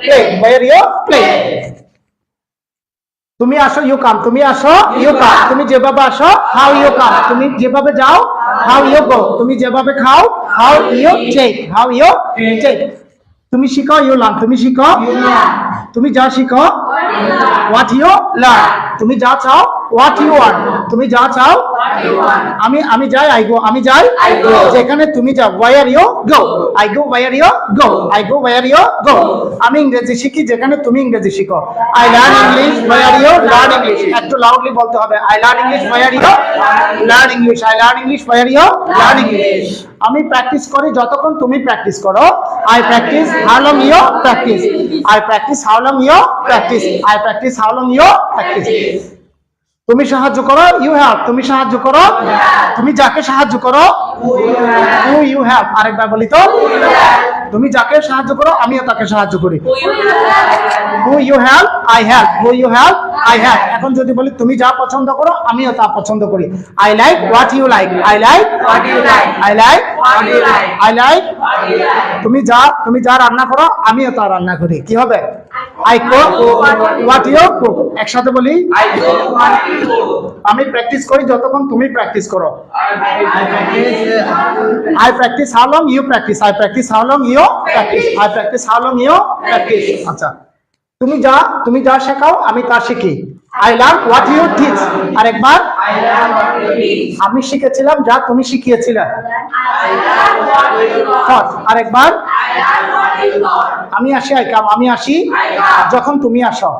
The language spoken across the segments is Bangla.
প্লে ওয়ার ইউ প্লে তুমি আসো ইউ কাম তুমি আসো ইউ কাম তুমি যেভাবে আসো হাউ ইউ কাম তুমি যেভাবে যাও হাউ ইউ গো তুমি যেভাবে খাও how you take how you take তুমি শিখো ইউ লার্ন তুমি শিখো তুমি যা শিখো হোয়াট ইউ লার্ন তুমি যা চাও হোয়াট ইউ ওয়ান্ট তুমি যা চাও আমি আমি যাই আই গো আমি যাই যেখানে তুমি যাও। Where you go I go where you go I go where you go আমি ইংরেজি শিখি যেখানে তুমি ইংরেজি শিখো। I learn English where you learn English একটু লাউডলি বলতে হবে। I learn English where you learn English I learn English where you learn English আমি প্র্যাকটিস করি যতক্ষণ তুমি প্র্যাকটিস করো। I practice how long you practice I practice how long you practice I practice how long you practice তুমি সাহায্য করো ইউ হ্যাভ তুমি সাহায্য করো তুমি যাকে সাহায্য করো হু ইউ হ্যাভ আরেকবার বলি তো তুমি যাকে সাহায্য করো আমিও তাকে সাহায্য করি। Who you have I have who you have I have এখন যদি বলি তুমি যা পছন্দ করো আমিও তা পছন্দ করি। I like what you like I like? I like? I like? তুমি যা তুমি যা রান্না করো আমিও তা রান্না করি। কি হবে? আমি প্র্যাকটিস করি যতক্ষণ তুমি প্র্যাকটিস করো। I practice you practice I practice how long practice I practice how long practice আচ্ছা তুমি যা তুমি যা শেখাও আমি তা শিখি। I love what you teach আরেকবার, আমি শিখেছিলাম যা তুমি শিখিয়েছিলে। আরেকবার। আমি আসি আই কাম আমি আসি। যখন তুমি আসো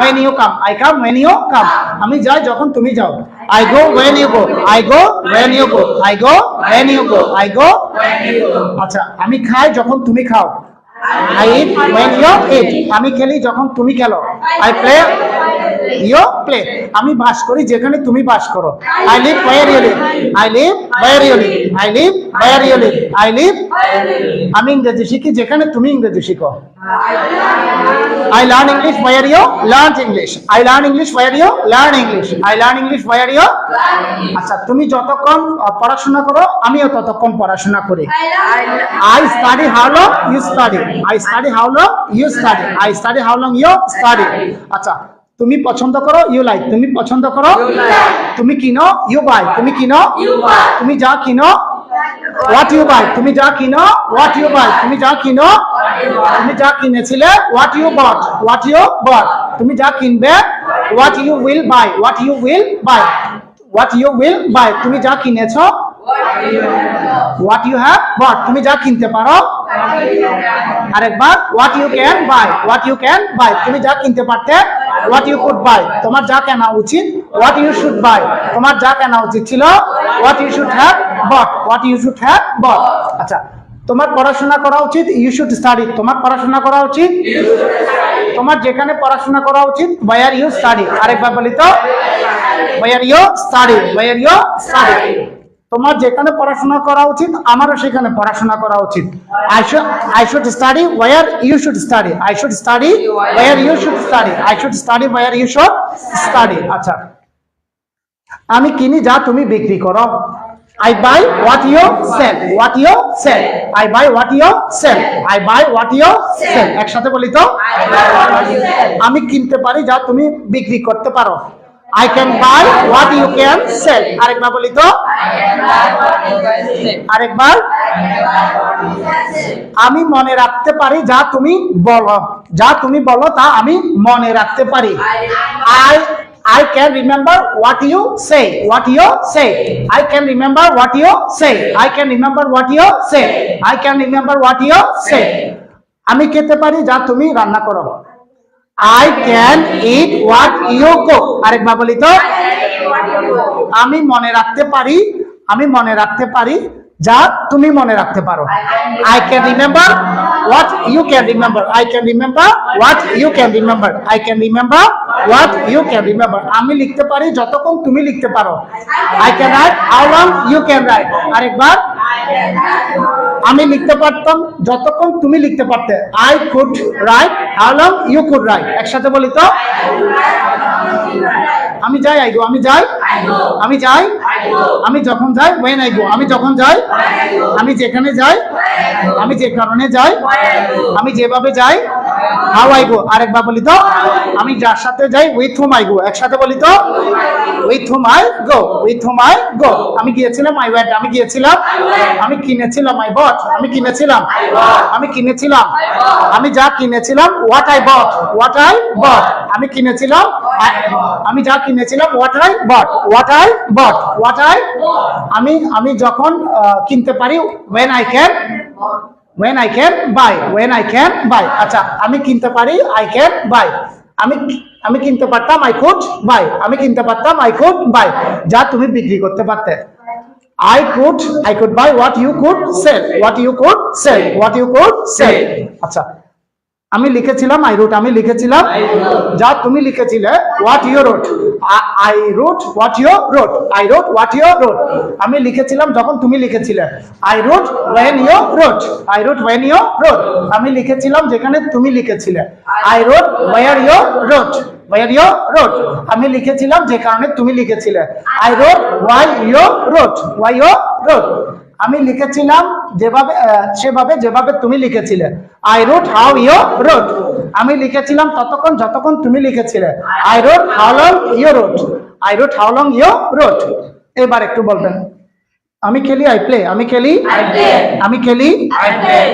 when you come I come when you come আমি যাই যখন তুমি যাও। I go when you go I go when you go I go when you go I go আচ্ছা আমি খাই যখন তুমি খাও। I eat when you eat আমি খেলি যখন তুমি খেলো। আই প্লে ইউ প্লে আমি বাস করি যেখানে তুমি বাস করো I live you live I live you live I live you live I live আমি ইংরেজি শিখি যেখানে তুমি ইংরেজি শিখো I learn English where you learn English. I learn English where you learn English. I learn English where you আচ্ছা তুমি যতক্ষণ পড়াশোনা করো আমিও ততক্ষণ পড়াশোনা করি I study how long you study. I study how long you study. I study how long you study. আচ্ছা তুমি পছন্দ করো ইউ লাইক তুমি পছন্দ করো তুমি কিনো ইউ বাই তুমি কিনো তুমি যা কিনো হোয়াট ইউ বাই তুমি যা কিনো হোয়াট ইউ বাই তুমি যা কিনো তুমি যা কিনেছিলে what you bought what you bought তুমি যা কিনবে what you will buy what you will buy what you will buy তুমি যা কিনেছো? হোয়াট ইউ হ্যাভ বট তুমি যা কিনতে পারো আরেকবার what you can buy what you can buy তুমি যা কিনতে পারতে হোয়াট ইউ কুড বাই তোমার যা কেনা উচিত হোয়াট ইউ শুড বাই তোমার যা কেনা উচিত ছিল what you should have bought what you should have bought আচ্ছা তোমার পড়াশোনা করা উচিত ইউ শুড স্টাডি তোমার পড়াশোনা করা উচিত? তোমার যেখানে পড়াশোনা করা উচিত ওয়ার ইউ স্টাডি আরেকবার বলি তো where you study where you study তোমার যেখানে পড়াশোনা করা উচিত আমারও সেখানে পড়াশোনা করা উচিত। I should I should study where you should study I should study where you should study I should study where you should study আচ্ছা। আমি কিনি যা তুমি বিক্রি করো। I buy what you sell what you sell I buy what you sell I buy what you sell একসাথে বলি তো? What you sell. আমি কিনতে পারি যা তুমি বিক্রি করতে পারো। I can buy what you can sell আরেকবার বলি তো. আরেকবার. আমি মনে রাখতে পারি যা তুমি বলো যা তুমি বলো তা আমি মনে রাখতে পারি I I can remember what you say. What you say. I can remember what you say. I can remember what you say. I can remember what you say. আমি খেতে পারি যা তুমি রান্না করো I can eat what you cook আরেকবার বলি তো। আমি মনে রাখতে পারি, আমি মনে রাখতে পারি যা তুমি মনে রাখতে পারো। I can remember what you can remember I can remember what you can remember I can remember what you can remember আমি লিখতে পারি যতক্ষণ তুমি লিখতে পারো। I can write how long you can write আরেকবার। আমি লিখতে পারতাম যতক্ষণ তুমি লিখতে পারতে I could write as long you could write একসাথে বলি তো আমি যাই আই গো আমি যাই আমি যাই, আমি যখন যাই ওয়েন আই গো আমি যখন যাই. আমি যেখানে যাই. আমি যে কারণে যাই. আমি যেভাবে যাই হাউ আই গো আরেকবার বলি তো। আমি যার সাথে যাই উইথ হুম আই গো একসাথে বলি তো। With whom I go with whom I go আমি গিয়েছিলাম আই ওয়েন্ট আমি গিয়েছিলাম। আমি কিনেছিলাম আই বট আমি কিনেছিলাম। আমি কিনেছিলাম। আমি যা কিনেছিলাম what I bought what I bought আমি কিনেছিলাম, আমি যা কিনেছিলাম what I bought what I bought what I আমি আমি যখন কিনতে পারি when I can when I can buy when I can buy আচ্ছা আমি কিনতে পারি I can buy আমি আমি কিনতে পারতাম I could buy আমি কিনতে পারতাম I could buy যা তুমি বিক্রি করতে পারতে I could I could buy what you could sell what you could sell what you could sell আচ্ছা আমি লিখেছিলাম আই রোট আমি লিখেছিলাম। যা তুমি লিখেছিলে what you wrote I wrote what you wrote I wrote what you wrote আমি লিখেছিলাম যখন তুমি লিখেছিলে। I wrote when you wrote I wrote when you wrote আমি লিখেছিলাম যেখানে তুমি লিখেছিলে। I wrote where you wrote where you wrote আমি লিখেছিলাম যে কারণে তুমি লিখেছিলে। I wrote why you wrote why you wrote আমি লিখেছিলাম যেভাবে সেভাবে যেভাবে তুমি লিখেছিলে। I wrote how you wrote আমি লিখেছিলাম ততক্ষণ যতক্ষণ তুমি লিখেছিলে। I wrote how long you wrote I wrote how long you wrote এবার একটু বলবেন। আমি খেলি আই প্লে আমি খেলি আমি খেলি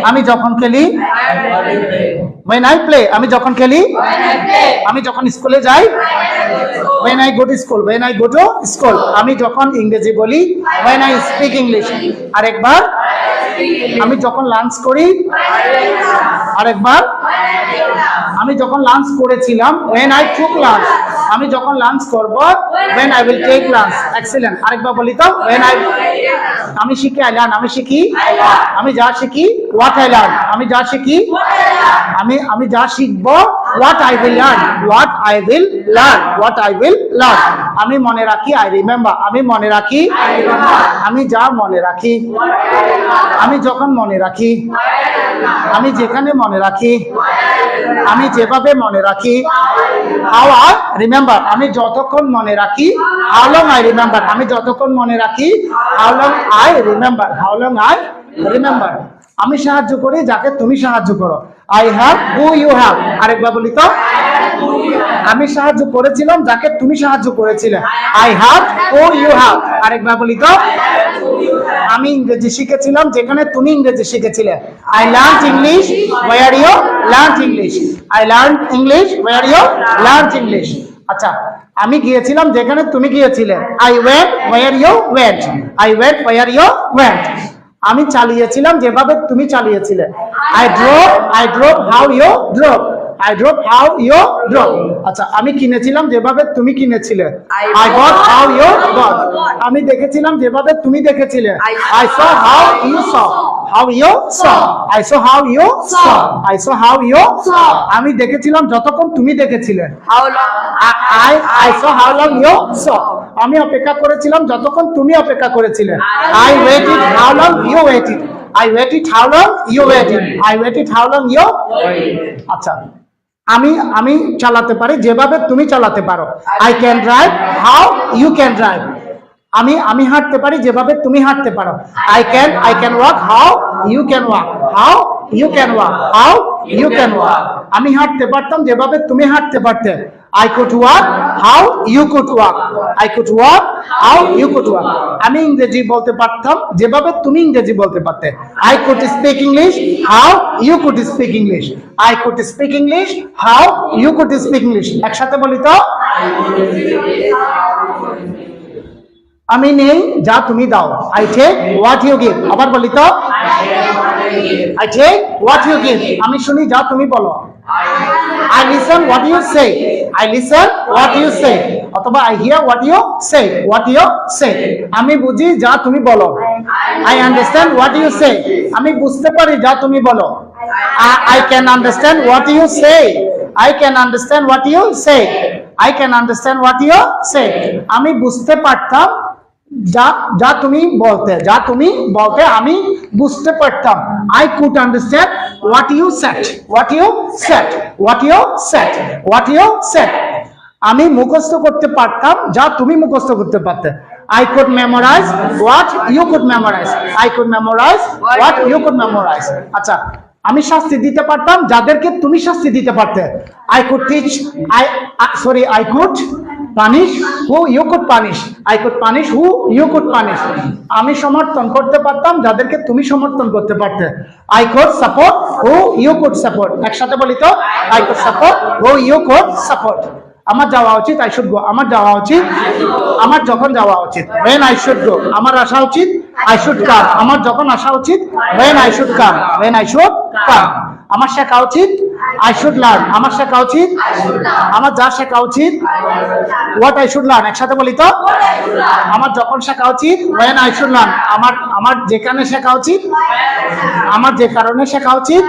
আমি যখন খেলি ওয়েন আই প্লে আমি যখন খেলি আমি যখন স্কুলে যাই when I go to school when I go to school আমি যখন ইংরেজি বলি ওয়েন আই স্পিক ইংলিশ আরেকবার আমি যখন লাঞ্চ করি আরেকবার আমি যখন লাঞ্চ করেছিলাম ওয়েন আই ঠুক লাঞ্চ আমি যখন লাঞ্চ করব when I will take lunch. Excellent. আরেকবার বলি তো, when I আমি শিখি আই লার্ন আমি শিখি আমি যা শিখি হোয়াট আই লার্ন আমি যা শিখি, আমি আমি যা শিখব what I will learn what I will learn what I will learn আমি মনে রাখি আই রিমেম্বার আমি মনে রাখি, আমি যা মনে রাখি, আমি যখন মনে রাখি, আমি যেখানে মনে রাখি, আমি যেভাবে মনে রাখি আই রিমেম্বার আমি যতক্ষণ মনে রাখি হাউ লং আই রিমেম্বার আমি যতক্ষণ মনে রাখি how long I remember how long I remember আমি সাহায্য করি যাকে তুমি সাহায্য করো। I have who you have আরেকবার বলি তো। আমি সাহায্য করেছিলাম, যাকে তুমি সাহায্য করেছিলে। I have who you have আরেকবার বলি তো। আমি ইংরেজি শিখেছিলাম, যেখানে তুমি ইংরেজি শিখেছিলে। I learn English where you learn English I learn English where you learn English আচ্ছা আমি গিয়েছিলাম যেখানে তুমি গিয়েছিলে। I went where you went I went where you went আমি চালিয়েছিলাম যেভাবে তুমি চালিয়েছিলে। I drove I drove how you drove I drove how you drove আচ্ছা আমি কিনেছিলাম যেভাবে তুমি কিনেছিলে। I got how you got আমি দেখেছিলাম যেভাবে তুমি দেখেছিলে। I saw how you saw how you saw I saw how you saw I saw how you saw আমি দেখেছিলাম যতক্ষণ তুমি দেখেছিলে। How long? I I saw how long you saw আমি অপেক্ষা করেছিলাম যতক্ষণ তুমি অপেক্ষা করেছিলে। I waited how long you waited I waited how long you waited I waited how long you আচ্ছা। আমি আমি চালাতে পারি, যেভাবে তুমি চালাতে পারো। I can drive how you can drive আমি আমি হাঁটতে পারি যেভাবে তুমি হাঁটতে পারো। I can I can walk how you can walk how you can walk how you can walk আমি হাঁটতে পারতাম যেভাবে তুমি হাঁটতে পারতে। I could walk how you could walk I could walk how you could walk আমি ইংরেজি বলতে পারতাম, যেভাবে তুমি ইংরেজি বলতে পারতে। I could speak English how you could speak English I could speak English how you could speak English একসাথে বলি তো? আমি নেই, যা তুমি দাও। I take what you give আবার বলি তো? I take what you give আমি শুনি, যা তুমি বলো। I listen what you say I listen what you say অথবা I hear what you say what you say আমি বুঝি যা তুমি বলো। I understand what you say আমি বুঝতে পারি যা তুমি বলো। I can understand what you say I can understand what you say I can understand what you say আমি বুঝতে পারতাম যা যা তুমি বলতে, যা তুমি বলতে আমি বুঝতে পারতাম। I could understand what you said what you said what you said what you said আমি মুখস্থ করতে পারতাম যা তুমি মুখস্থ করতে পারতে। I could memorise what you could memorise I could memorise what you could memorise আচ্ছা আমি শাস্তি দিতে পারতাম যাদেরকে তুমি শাস্তি দিতে পারতে। I could teach I sorry I could punish who you could punish I could punish who you could punish আমি সমর্থন করতে পারতাম, যাদেরকে তুমি সমর্থন করতে পারতে। I could support who you could support একসাথে বলি তো। I could support who you could support আমার যাওয়া উচিত আই শুড গো আমার যাওয়া উচিত, আমার যখন যাওয়া উচিত ওয়েন আই শুড গো আমার আসা উচিত আই শুড কাম আমার যখন আসা উচিত when I should come when I should come আমার শেখা উচিত আই শুড লার্ন আমার শেখা উচিত আমার যা শেখা উচিত হোয়াট আই শুড লার্ন একসাথে বলি তো আমার যখন শেখা উচিত ওয়েন আই শুড লার্ন আমার আমার যেখানে শেখা উচিত আমার যে কারণে শেখা উচিত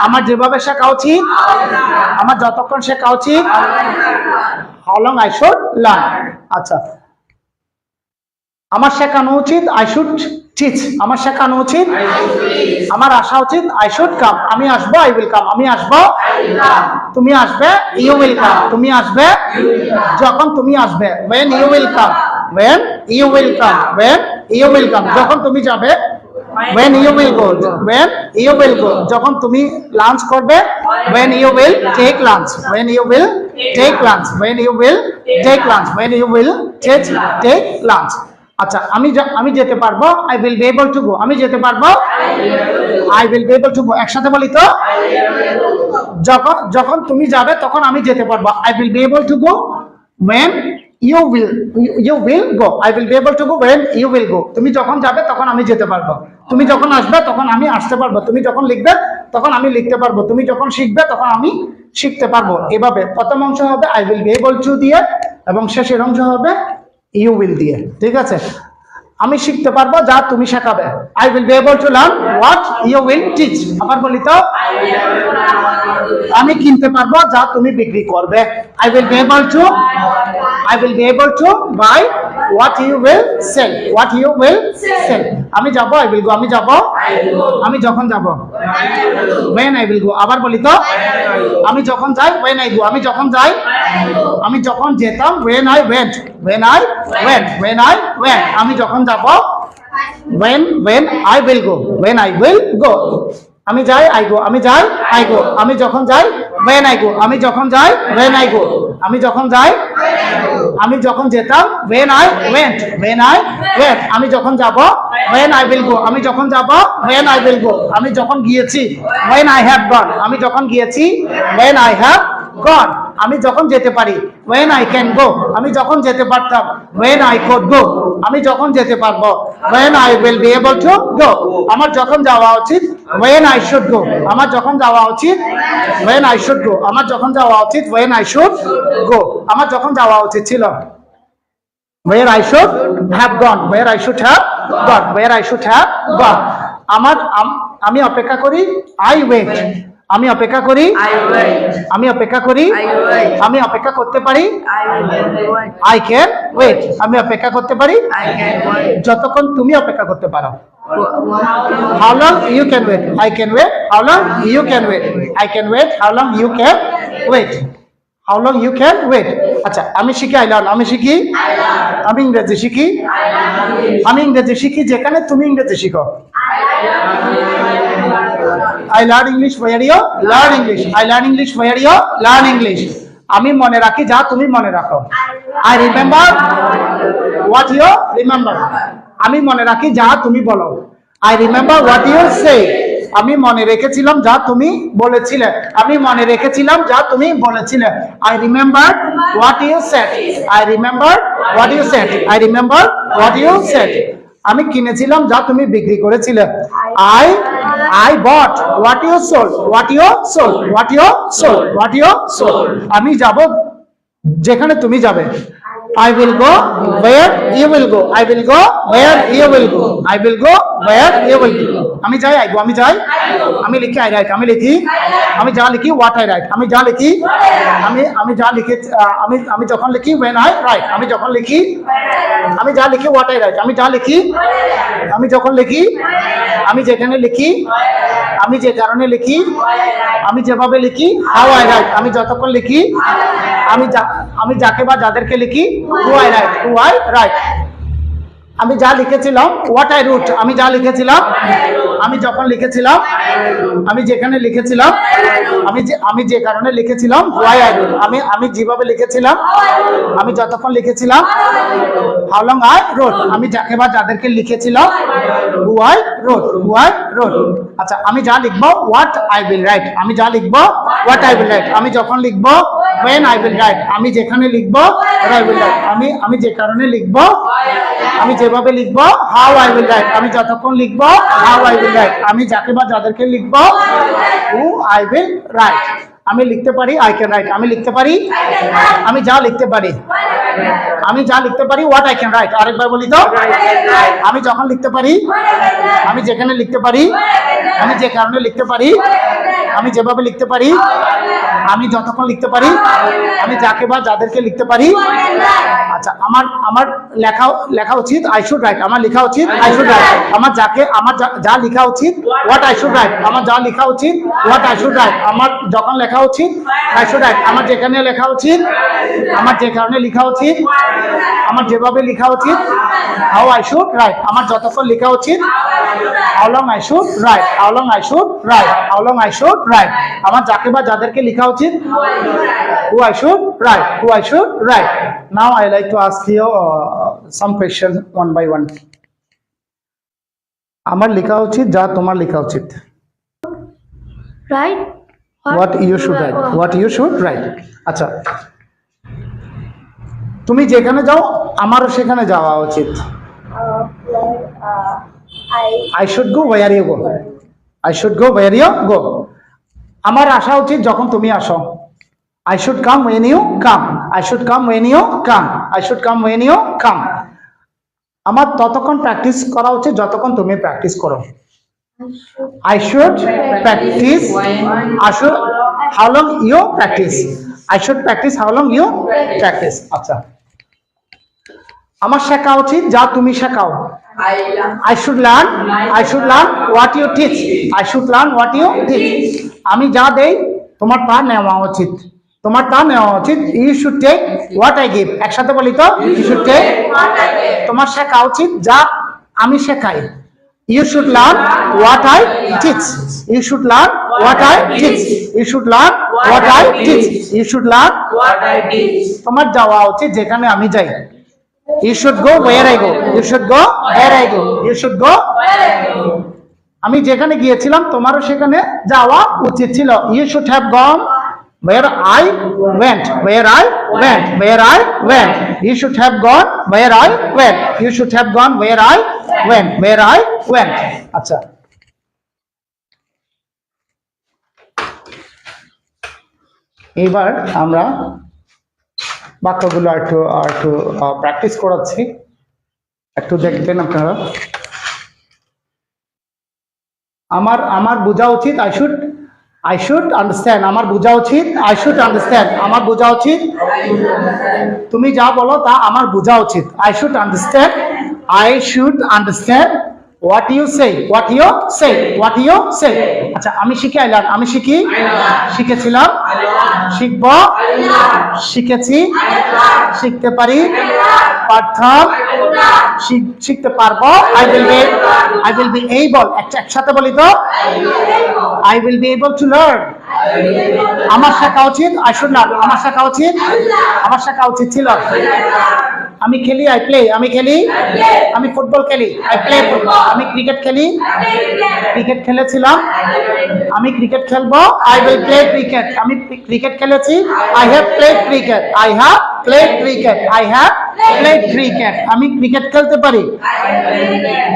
আমার যেভাবে শেখা উচিত আমার যতক্ষণ শেখা উচিত how long I should learn আচ্ছা আমার শেখানো উচিত আই শুড টিচ আমার শেখানো উচিত আমার আসা উচিত আই শুড কাম আমি আসব আই উইল কাম আমি আসব তুমি আসবে ইউ উইল কাম তুমি আসবে যখন তুমি আসবে when you will come when you will come when you will come যখন তুমি যাবে when you will go when you will go যখন তুমি লাঞ্চ করবে when you will take lunch when you will take lunch when you will take lunch when you will take take lunch আচ্ছা আমি আমি যেতে পারব I will be able to go আমি যেতে পারব? I will be able to go একসাথে বলি তো? যখন যখন তুমি যাবে, তখন আমি যেতে পারব। I will be able to go when you will you will go i will be able to go when you will go তুমি যখন যাবে, তখন আমি যেতে পারব। তুমি যখন আসবে, তখন আমি আসতে পারব। তুমি যখন লিখবে, তখন আমি লিখতে পারব। তুমি যখন শিখবে, তখন আমি শিখতে পারব। এভাবে প্রথম অংশ হবে I will be able to দিয়ে, এবং শেষের অংশ হবে ইউ উইল দিয়ে ঠিক আছে? আমি শিখতে পারব যা তুমি শেখাবে। I will be able to learn what you will teach আবার বলি তো, আমি কিনতে পারব যা তুমি বিক্রি করবে। I will be able to I will be able to buy what you will sell what you will sell আমি যাব আই উইল গো আমি যাব, আমি যখন যাব। ওয়েন আই উইল গো আবার বলি তো, আমি যখন যাই ওয়েন আই গো আমি যখন যাই, আমি যখন যেতাম when I went when I went when I went আমি যখন যাব when when I will go when I will go আমি যাই আই গো আমি যাই আই গো আমি যখন যাই when I go আমি যখন যাই when I go আমি যখন যাই আমি যখন যেতাম when I went when I went আমি যখন যাব when I will go আমি যখন যাব when I will go আমি যখন গিয়েছি when I have gone আমি যখন গিয়েছি when I have gone আমি যখন যেতে পারি ওয়েন আই ক্যান গো আমি যখন যেতে পারতাম ওয়েন আই কোড গো আমি যখন যেতে পারব when I will be able to go আমার যখন যাওয়া উচিত ওয়েন আই শুড গো আমার যখন যাওয়া উচিত ওয়েন আই শুড গো আমার যখন যাওয়া উচিত ওয়েন আই শুড গো আমার যখন যাওয়া উচিত ছিল। Where I should have gone where I should have gone where I should have gone আমার, আমি অপেক্ষা করি আই ওয়েট আমি অপেক্ষা করি। আমি অপেক্ষা করি। আমি অপেক্ষা করতে পারি। I will wait. I can wait আমি অপেক্ষা করতে পারি। I can wait. যতক্ষণ তুমি অপেক্ষা করতে পারো। How long you can wait I can wait how long you can wait I can wait how long you can wait how long you can wait আচ্ছা আমি শিখি আই লার্ন আমি শিখি? আমি ইংরেজি শিখি? আমি ইংরেজি শিখি যেখানে তুমি ইংরেজি শিখো। I learn English where you learn English I learn English where you learn English আমি মনে রাখি, যা তুমি মনে রাখো। I remember what you remember আমি মনে রাখি, যা তুমি বলো। I remember what you say আমি মনে রেখেছিলাম, যা তুমি বলেছিলে। আমি মনে রেখেছিলাম, যা তুমি বলেছিলে। I remember what you said I remember what you said I remember what you said আমি কিনেছিলাম, যা তুমি বিক্রি করেছিলে। I I bought what you sold what you sold what you sold what you sold আমি যাব যেখানে তুমি যাবে। I will go where you will go I will go where you will go I will go where you will go আমি যাই আই গো আমি যাই? আমি লিখি আই রাইট আমি লিখি? আমি যা লিখি হোয়াট আই রাইট আমি যা লিখি? আমি আমি যা লিখি আমি আমি যখন লিখি ওয়েন আই রাইট আমি যখন লিখি? আমি যা লিখি হোয়াট আই রাইট আমি যা লিখি? আমি যখন লিখি? আমি যেখানে লিখি? আমি যে কারণে লিখি? আমি যেভাবে লিখি হাউ আই রাইট আমি যতক্ষণ লিখি? আমি আমি যাকে বা যাদেরকে লিখি who I write who I write আমি যা লিখেছিলাম হোয়াট আই রুট আমি যা লিখেছিলাম আমি যখন লিখেছিলাম, আমি যেখানে লিখেছিলাম, আমি যে আমি যে কারণে লিখেছিলাম হোয়াই আই আমি আমি যেভাবে লিখেছিলাম, আমি যতক্ষণ লিখেছিলাম হাউ লং আই রোড আমি যাকে বা যাদেরকে লিখেছিলাম who I wrote who I wrote আচ্ছা আমি যা লিখব হোয়াট আই উইল রাইট আমি যা লিখব হোয়াট আই উইল রাইট আমি যখন লিখব, when আই উইল রাইট আমি যেখানে লিখব আই উইল রাইট আমি আমি যে কারণে লিখব, আমি যেভাবে লিখব হাউ আই উইল রাইট আমি যতক্ষণ লিখব হাউ আই উইল রাইট আমি যাকে বা যাদেরকে লিখব হু আই উইল রাইট আমি লিখতে পারি আই ক্যান রাইট আমি লিখতে পারি? আমি যা লিখতে পারি। আমি যা লিখতে পারি হোয়াট আই ক্যান রাইট আরেকবার বলি তো। আমি যখন লিখতে পারি, আমি যেখানে লিখতে পারি, আমি যে কারণে লিখতে পারি, আমি যেভাবে লিখতে পারি, আমি যতক্ষণ লিখতে পারি, আমি যাকে বা যাদেরকে লিখতে পারি। আচ্ছা আমার আমার লেখা লেখা উচিত আই শুড রাইট আমার লেখা উচিত আই শুড রাইট আমার যাকে, আমার যা- লেখা উচিত হোয়াট আই শুড রাইট আমার যা লেখা উচিত হোয়াট আই শুড রাইট আমার যখন লেখা উচিত আই শুড আমার যেখানে লেখা উচিত আমার যে কারণে লেখা উচিত আমার যেভাবে লেখা উচিত হাউ আই শুড রাইট আমার যতক্ষণ লেখা উচিত how long I should write how long I should write how long I should write আমার যাকে বা যাদেরকে লেখা উচিত I should write, who I should write. Now I like to ask you uh, some questions one by one. আমার লেখা উচিত যা তোমার লেখা উচিত right? What you should write what you should write আচ্ছা। তুমি যেখানে যাও আমারও সেখানে যাওয়া উচিত। I should go where you go I should go where you go আমার আসা উচিত যখন তুমি আসো। I should come when you come I should come when you come I should come when you come আমার ততক্ষণ প্র্যাকটিস করা উচিত যতক্ষণ তুমি প্র্যাকটিস করো। I should practice. I should. How long you practice? I should practice. How long you practice? আচ্ছা আমার শেখা উচিত যা তুমি শেখাও I should learn. I should learn what you teach. I should learn what you teach. আমি যা দেই তোমার তা নেওয়া উচিত তোমার তা নেওয়া উচিত you should take what I give একসাথে বলি তো ইউ শুড টেক তোমার শেখা উচিত যা আমি শেখাই you should learn what I teach you should learn what I teach you should learn what I teach you should learn What I did. তোমার যাওয়া উচিত যেখানে আমি যাই you should go where I go you should go where I go you should go আমি যেখানে গিয়েছিলাম তোমারও সেখানে যাওয়া উচিত ছিল you should have gone where I went, where I went, where I went. You should have gone where I went. You should have gone where I went, where I went. আচ্ছা। এবার আমরা বাক্যগুলো একটু একটু প্র্যাকটিস করাচ্ছি। একটু দেখবেন আপনারা। আমার আমার বোঝা উচিত I should I should understand আমার বোঝা উচিত আই শুড আন্ডারস্ট্যান্ড আমার বোঝা উচিত তুমি যা বলো তা আমার বোঝা উচিত। I should understand I should understand what you say what you say what you say আচ্ছা আমি শিখে আইলাম আমি শিখি? শিখেছিলাম? শিখব? শিখেছি? শিখতে পারি? পারতাম? শিখ- শিখতে পারব? I will be I will be able একসাথে বলি তো? I will be able to learn আমার শেখা উচিত? আই শুড লার্ন আমার শেখা উচিত? আমার শেখা উচিত ছিল। আমি খেলি আই প্লে আমি খেলি? আমি ফুটবল খেলি। আই প্লে আমি ক্রিকেট খেলি? ক্রিকেট খেলেছিলাম। আমি ক্রিকেট খেলব? আই উইল প্লে ক্রিকেট আমি ক্রিকেট খেলেছি? I have play cricket I have play cricket I have play cricket আমি ক্রিকেট খেলতে পারি?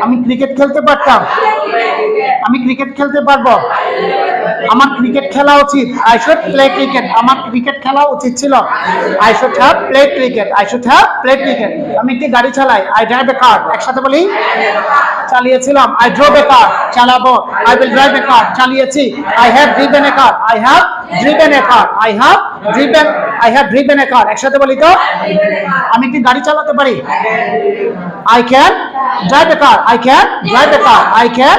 আমি ক্রিকেট খেলতে পারতাম? আমি ক্রিকেট খেলতে পারব? আমার ক্রিকেট খেলা উচিত। আই শুড প্লে ক্রিকেট আমার ক্রিকেট খেলা উচিত ছিল। I should have play cricket I should have play cricket আমি একটি গাড়ি চালাই। আই ড্রাইভ এ কার একসাথে বলি, চালিয়েছিলাম। আই ড্রোভ এ কার চালাবো। I will drive a car চালিয়েছি। I have driven a car I have driven a car I have driven I have driven a car একসাথে বলি তো। আমি একটি গাড়ি চালাতে পারি? I can drive a car I can drive a car I can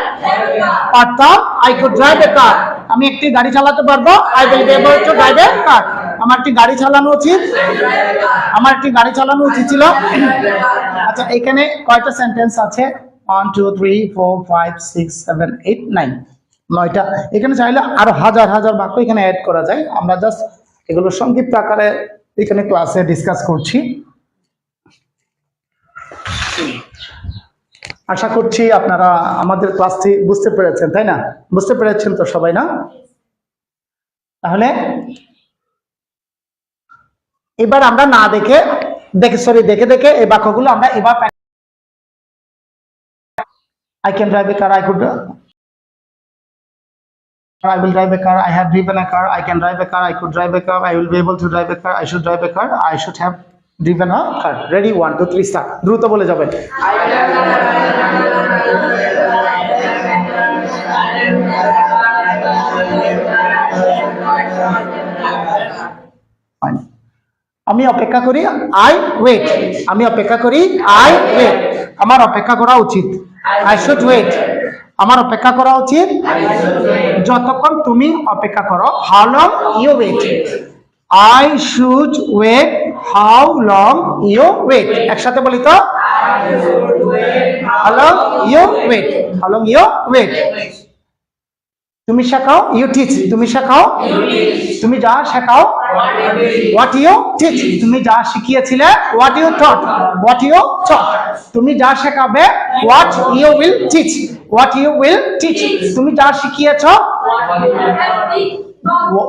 পারতাম। I could drive a car আমি একটি গাড়ি চালাতে পারব? I will be to drive a car আমার একটি গাড়ি চালানো উচিত। আমার একটি গাড়ি চালানো উচিত ছিল। আচ্ছা এখানে কয়টা সেন্টেন্স আছে? One two three four five six seven eight nine নয়টা। এখানে চাইলে আরও হাজার হাজার বাক্য এখানে অ্যাড করা যায়। আমরা জাস্ট এগুলো সংক্ষিপ্ত আকারে এখানে ক্লাসে ডিসকাস করছি। আশা করছি আপনারা আমাদের ক্লাসটি বুঝতে পেরেছেন তাই না বুঝতে পেরেছেন তো সবাই না তাহলে এবার আমরা না দেখে দেখে সরি দেখে দেখে এই বাক্যগুলো আমরা এবার I can drive a car I could I will drive a car. I have driven a car. I can drive a car. I could drive a car. I will be able to drive a car. I should drive a car. I should have driven a car. Ready? One, two, three, start. দ্রুত বলে যাবেন অপেক্ষা করি আই ওয়েট আমি অপেক্ষা করি আই ওয়েট আমার অপেক্ষা করা উচিত। আই শুড ওয়েট আমার অপেক্ষা করা উচিত। যতক্ষণ তুমি অপেক্ষা করো how long you wait I should wait how long you wait একসাথে বলি তো। How long you wait how long you wait তুমি শেখাও ইউ টিচ তুমি শেখাও তুমি যা শেখাও হোয়াট ইউ টিচ তুমি যা শিখিয়েছিলে what you thought what you thought তুমি যা শেখাবে what you will teach what you will teach তুমি যা শিখিয়েছো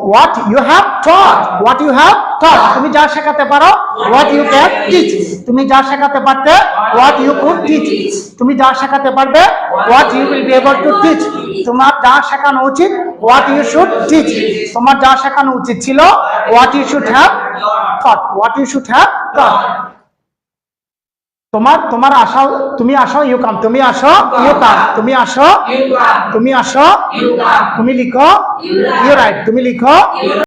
what you have taught what you have taught তুমি যা শেখাতে পারো হোয়াট ইউ ক্যান টিচ তুমি যা শেখাতে পারতে হোয়াট ইউ কুড টিচ তুমি যা শেখাতে পারবে what you will be able to teach তোমার যা শেখানো উচিত হোয়াট ইউ শুড টিচ তোমার যা শেখানো উচিত ছিল what you should have thought what you should have thought তোমার তোমার আশা তুমি আসো ইউ কাম তুমি আসো ইউ কাম তুমি আসো তুমি আসো তুমি লিখো ইউ রাইট তুমি লিখো।